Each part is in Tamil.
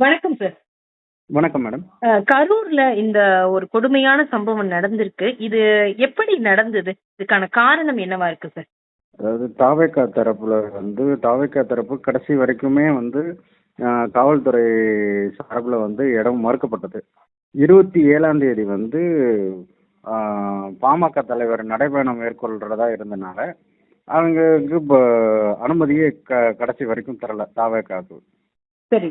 வணக்கம் சார் வணக்கம் மேடம் கரூர்ல இந்த ஒரு கொடுமையான சம்பவம் நடந்திருக்கு. இது எப்படி நடந்தது? இதுக்கான காரணம் என்னவா இருக்கு சார் அதாவது தாவேக்கா தரப்புல வந்து தாவேக்கா தரப்பு கடைசி வரைக்குமே வந்து காவல்துறை சார்பில் வந்து இடம் மறுக்கப்பட்டது. இருபத்தி ஏழாம் தேதி வந்து பாமக தலைவர் நடைபயணம் மேற்கொள்றதா இருந்தனால அவங்களுக்கு அனுமதியே க கடைசி வரைக்கும் தரல தாவேக்காவுக்கு. சரி.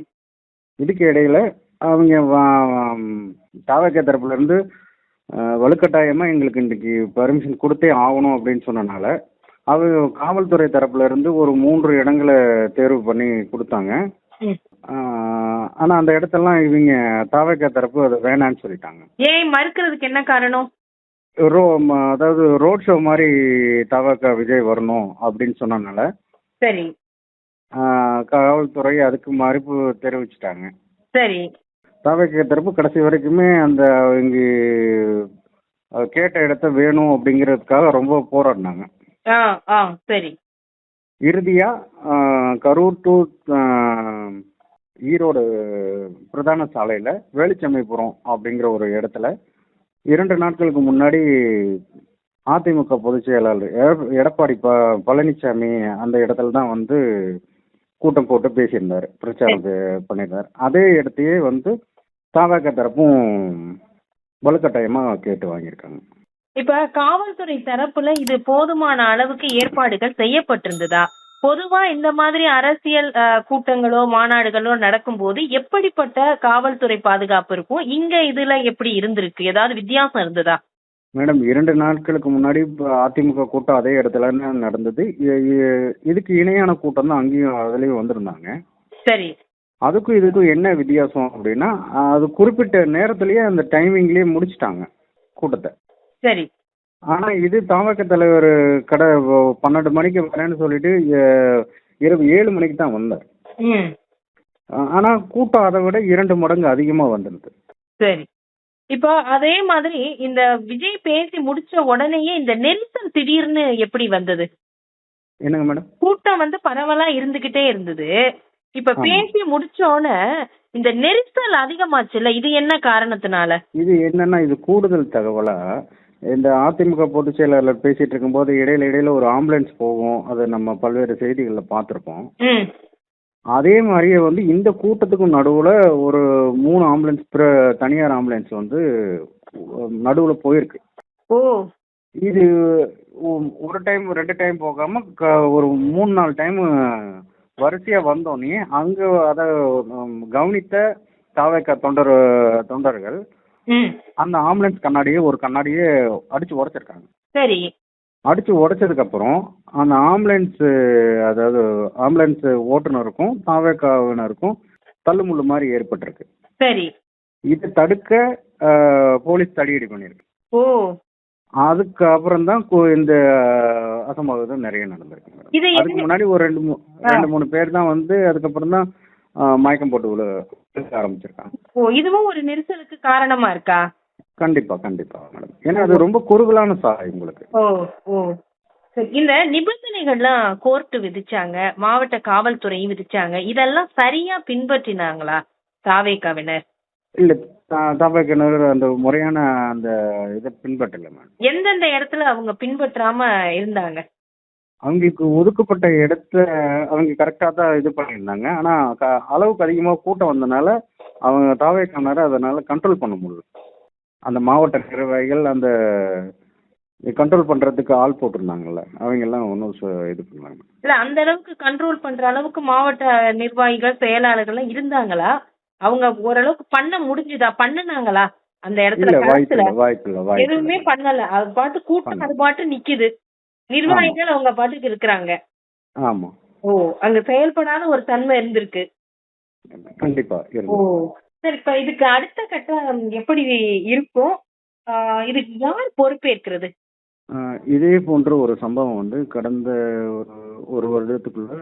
இதுக்கு இடையில அவங்க தாவக்க தரப்புல இருந்து அஹ், வலுக்கட்டாயமா எங்களுக்கு இன்றைக்கு பர்மிஷன் கொடுத்தே ஆகணும் அப்படின்னு சொன்னனால அவங்க காவல்துறை தரப்புல இருந்து ஒரு மூன்று இடங்களை தேர்வு பண்ணி கொடுத்தாங்க. ம். அஹ், ஆனா அந்த இடத்தெல்லாம் இவங்க தாவக்க தரப்பு அதை வேணான்னு சொல்லிட்டாங்க. ஏன் மறுக்கிறதுக்கு என்ன காரணம்? ரோ அதாவது ரோட் ஷோ மாதிரி தவக விஜய் வரணும் அப்படின்னு சொன்னனால சரி. காவல்துறை அதுக்கு மறுப்பு தெரிவிச்சிட்டாங்க. சரி. தாவக தரப்பு கடைசி வரைக்குமே அந்த இங்கே கேட்ட இடத்த வேணும் அப்படிங்கிறதுக்காக ரொம்ப போராடினாங்க. ஆ ஆ சரி. இறுதியா ஆஹ், கரூர் டு ஈரோடு பிரதான சாலையில வேலுச்சம்மைபுரம் அப்படிங்கிற ஒரு இடத்துல இரண்டு நாட்களுக்கு முன்னாடி அதிமுக பொதுச் செயலாளர் எட- எடப்பாடி ப பழனிசாமி அந்த இடத்துல தான் வந்து கூட்டம் போட்டு பேசியிருந்தார் பிரச்சாரம் பண்ணியிருந்தார். அதே இடத்தையே வந்து தாவக தரப்பும் வலுக்கட்டாயமா கேட்டு வாங்கியிருக்காங்க. இப்ப காவல்துறை தரப்புல இது போதுமான அளவுக்கு ஏற்பாடுகள் செய்யப்பட்டிருந்ததா? பொதுவா இந்த மாதிரி அரசியல் அஹ், கூட்டங்களோ மாநாடுகளோ நடக்கும்போது எப்படிப்பட்ட காவல்துறை பாதுகாப்பு இருக்கும்? இங்க இதுல எப்படி இருந்திருக்கு? ஏதாவது வித்தியாசம் இருந்ததா? மேடம் இரண்டு நாட்களுக்கு முன்னாடி இப்ப அதிமுக கூட்டம் அதே இடத்துல தான் நடந்தது. இ- இ- இதுக்கு இணையான கூட்டம் தான் அங்கேயும் அதுலேயும் வந்திருந்தாங்க. சரி. அதுக்கும் இதுக்கும் என்ன வித்தியாசம் அப்படின்னா அது குறிப்பிட்ட நேரத்திலேயே அந்த டைமிங்லேயே முடிச்சிட்டாங்க கூட்டத்தை. சரி. ஆனால் இது தாவக்க தலைவர் கடை பன்னெண்டு மணிக்கு வரேன்னு சொல்லிட்டு எ- இரவு ஏழு மணிக்கு தான் வந்தார். ம். ஆனால் கூட்டம் அதை விட இரண்டு மடங்கு அதிகமாக வந்திருது சரி. இப்போ அதே மாதிரி இந்த விஜய் பேசி முடிச்ச உடனேயே இந்த நெரிசல் திடீர்னு எப்படி வந்தது? என்னங்க மேடம்? கூட்டம் வந்து பரவலா இருந்துகிட்டே இருந்தது. இப்ப. பேசி முடிச்ச உடனே இந்த நெரிசல் அதிகமாச்சுல்ல இது என்ன காரணத்தினால? இது என்னன்னா இது கூடுதல் தகவலா? இந்த அதிமுக பொதுச் செயலாளர் பேசிட்டு இருக்கும்போது இடையில இடையில ஒரு ஆம்புலன்ஸ் போகும். அதை நம்ம பல்வேறு செய்திகளில் பார்த்துருப்போம். அதே மாதிரியே வந்து இந்த கூட்டத்துக்கும் நடுவில் ஒரு மூணு ஆம்புலன்ஸ் பிற தனியார் ஆம்புலன்ஸ் வந்து நடுவில் போயிருக்கு. ஓ. இது ஒரு டைம் ரெண்டு டைம் போகாம க- ஒரு மூணு நாலு டைம் வரிசையா வந்தோடனே அங்க அதை கவனித்த தாவேக்கா தொண்டர் தொண்டர்கள் அந்த ஆம்புலன்ஸ் கண்ணாடியே ஒரு கண்ணாடியே அடிச்சு உடைச்சிருக்காங்க. சரி. அடிச்சு உடைச்சதுக்கு அப்புறம் அந்த ஆம்புலன்ஸ் அதாவது ஆம்புலன்ஸ் ஓட்டுநருக்கும் தாவேக்காவினருக்கும் தள்ளுமுள்ளு மாதிரி ஏற்பட்டிருக்கு. சரி. இதை தடுக்க போலீஸ் தடியடி பண்ணியிருக்கு ஓ. அதுக்கு அப்புறம் தான் இந்த அசம்பாவிதம் நிறைய நடந்திருக்கு அதுக்கு முன்னாடி ஒரு ரெண்டு மூ ரெண்டு மூணு பேர் தான் வந்து அதுக்கப்புறம் தான் மயக்கம் போட்டு விழ ஆரம்பிச்சிருக்காங்க. ஓ இதுவும் ஒரு நெரிசலுக்கு காரணமா இருக்கா? கண்டிப்பா கண்டிப்பா மேடம் ஏன்னா அது ரொம்ப குறுகலான சாலை உங்களுக்கு. ஓ ஓ. இந்த நிபந்தனைகள்லாம் கோர்ட் விதிச்சாங்க மாவட்ட காவல்துறையும் விதிச்சாங்க இதெல்லாம் சரியா பின்பற்றினாங்களா தாவேக்காவினர் இல்ல தாபாக்கிணறு அந்த முறையான அந்த இதை பின்பற்றல மேடம் எந்தெந்த இடத்துல அவங்க பின்பற்றாம இருந்தாங்க? அவங்களுக்கு ஒதுக்கப்பட்ட இடத்த அவங்க கரெக்டாக தான் இது பண்ணியிருந்தாங்க. ஆனா க- அளவுக்கு அதிகமாக கூட்டம் வந்தனால அவங்க தாவேக்கானரை அதனால கண்ட்ரோல் பண்ண முடியல. அந்த மாவட்ட நிர்வாகிகள் அந்த கண்ட்ரோல் பண்றதுக்கு ஆள் போட்டிருந்தாங்கல்ல அவங்க எல்லாம் ஒன்றும் இது பண்ணாங்க இல்ல அந்த அளவுக்கு கண்ட்ரோல் பண்ற அளவுக்கு மாவட்ட நிர்வாகிகள் செயலாளர்கள் இருந்தாங்களா? அவங்க ஓரளவுக்கு பண்ண முடிஞ்சுதா? பண்ணுனாங்களா? அந்த இடத்துல எதுவுமே. பண்ணல. அது பாட்டு கூட்டம். அது பாட்டு நிக்குது. நிர்வாகிகள் அவங்க பாட்டுக்கு இருக்கிறாங்க. ஆமா. ஓ அங்க செயல்படாத ஒரு தன்மை இருந்திருக்கு. கண்டிப்பா ஓ சரி இப்ப இதுக்கு அடுத்த கட்டம் எப்படி இருக்கும்? ஆஹ் இதுக்கு யார் பொறுப்பேற்கிறது? ஆஹ் இதே போன்ற ஒரு சம்பவம் வந்து கடந்த ஒரு ஒரு வருடத்துக்குள்ள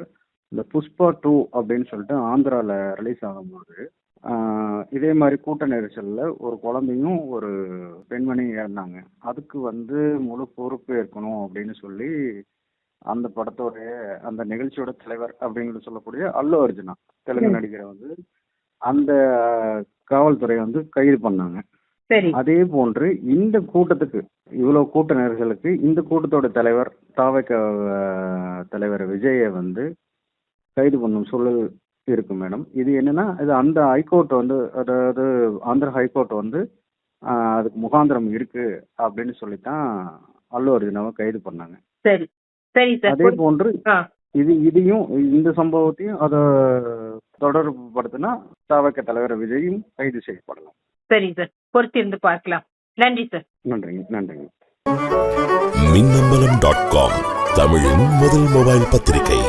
இந்த புஷ்பா டூ அப்படின்னு சொல்லிட்டு ஆந்திரால ரிலீஸ் ஆகும்போது ஆஹ் இதே மாதிரி கூட்ட நெரிசல்ல ஒரு குழந்தையும் ஒரு பெண்மணியும் இறந்தாங்க. அதுக்கு வந்து முழு பொறுப்பு ஏற்கணும் அப்படின்னு சொல்லி அந்த படத்தோடைய அந்த நிகழ்ச்சியோட தலைவர் அப்படிங்கிறது சொல்லக்கூடிய அல்லு அர்ஜுனா தெலுங்கு நடிகரை வந்து அந்த காவல்துறை வந்து கைது பண்ணாங்க. சரி. அதே போன்று இந்த கூட்டத்துக்கு இவ்வளவு கூட்ட நெரிசலுக்கு இந்த கூட்டத்தோட தலைவர் தாவக தலைவர் விஜயை வந்து கைது பண்ணும் சூழல் இருக்கு மேடம். இது என்னன்னா இது அந்த ஹைகோர்ட் வந்து அதாவது ஆந்திர ஹைகோர்ட் வந்து அதுக்கு முகாந்திரம் இருக்கு அப்படின்னு சொல்லித்தான் அல்லு அர்ஜுனாவை கைது பண்ணாங்க. சரி. சரி அதே போன்று இது இதையும் இந்த சம்பவத்தையும் அதை தொடர்பு படுத்தினா தாவக தலைவர் விஜயும் கைது செய்யப்படலாம். சரி சார். பொறுத்திருந்து பார்க்கலாம். நன்றி சார். நன்றிங்க நன்றிங்க. மின்னம்பலம் டாட் காம் தமிழின் முதல் மொபைல் பத்திரிகை.